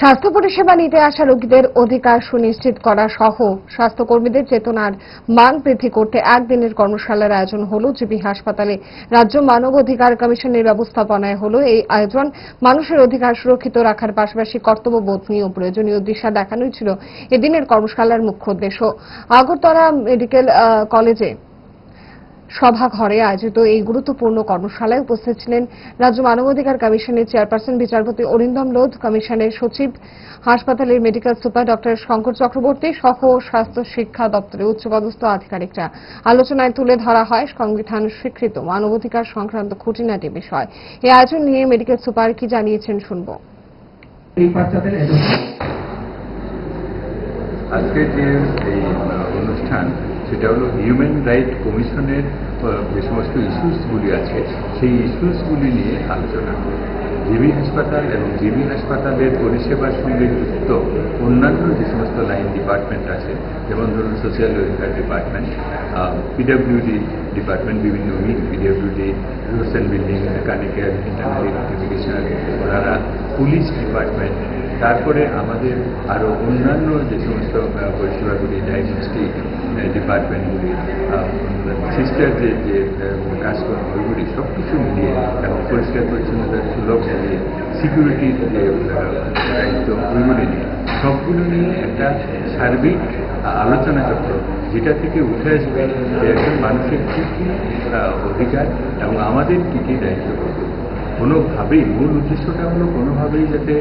স্বাস্থ্য পরিষেবা নিতে আসা রোগীদের অধিকার সুনিশ্চিত করা সহ স্বাস্থ্যকর্মীদের চেতনার মান বৃদ্ধি করতে একদিনের কর্মশালার আয়োজন হল জিবি হাসপাতালে। রাজ্য মানব অধিকার কমিশনের ব্যবস্থাপনায় হল এই আয়োজন। মানুষের অধিকার সুরক্ষিত রাখার পাশাপাশি কর্তব্যবোধ নিয়েও প্রয়োজনীয় দিশা দেখানোই ছিল এদিনের কর্মশালার মুখ্য উদ্দেশ্য। আগরতলা মেডিকেল কলেজে সভাঘরে আয়োজিত এই গুরুত্বপূর্ণ কর্মশালায় উপস্থিত ছিলেন রাজ্য মানবাধিকার কমিশনের চেয়ারপারসন বিচারপতি অরিন্দম লোধ কমিশনের সচিব হাসপাতালের medical super doctor Shankar Chakraborty সহ স্বাস্থ্য শিক্ষা দপ্তরের উচ্চপদস্থ আধিকারিকরা। আলোচনায় তুলে ধরা হয় সংবিধান স্বীকৃত মানবাধিকার সংক্রান্ত খুঁটিনাটি বিষয়। এই আয়োজন নিয়ে মেডিকেল সুপার কি জানিয়েছেন শুনব। এই আজকে যে এই অনুষ্ঠান সেটা হলো হিউম্যান রাইট কমিশনের যে সমস্ত ইস্যুসগুলি আছে, সেই ইস্যুসগুলি নিয়ে আলোচনা জিবি হাসপাতাল এবং জিবি হাসপাতালের পরিষেবার সঙ্গে যুক্ত অন্যান্য যে সমস্ত লাইন ডিপার্টমেন্ট আছে, যেমন ধরুন social welfare department PWD department বিভিন্ন wing PWD roads and building mechanical internal electrification ওনারা পুলিশ ডিপার্টমেন্ট তারপরে আমাদের আরও অন্যান্য যে সমস্ত পরিষেবাগুলি ডায়াগনস্টিক ডিপার্টমেন্টগুলি সিস্টার যে যে কাজকর্ম ওইগুলি সব কিছু মিলিয়ে এবং পরিষ্কার পরিচ্ছন্নতার সুলভ মিলিয়ে সিকিউরিটির যে দায়িত্ব, ওইগুলি নিয়ে সবগুলো নিয়ে একটা সার্বিক আলোচনা চক্র, যেটা থেকে উঠে আসবে যে একজন মানুষের কী কী অধিকার এবং আমাদের কী কী দায়িত্ব কোনোভাবেই মূল উদ্দেশ্যটা হলো কোনোভাবেই যাতে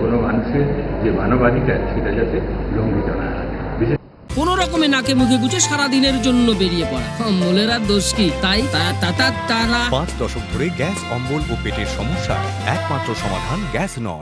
কোনো মানুষের যে মানবাধিকার সেটা যাতে লঙ্ঘিত না হয়। কোন রকমে নাকে মুখে গুছে সারা দিনের জন্য বেরিয়ে পড়া। অম্বলের আর দোষ কি? তাই তারা পাঁচ দশক ধরে গ্যাস অম্বল ও পেটের সমস্যা একমাত্র সমাধান গ্যাস নল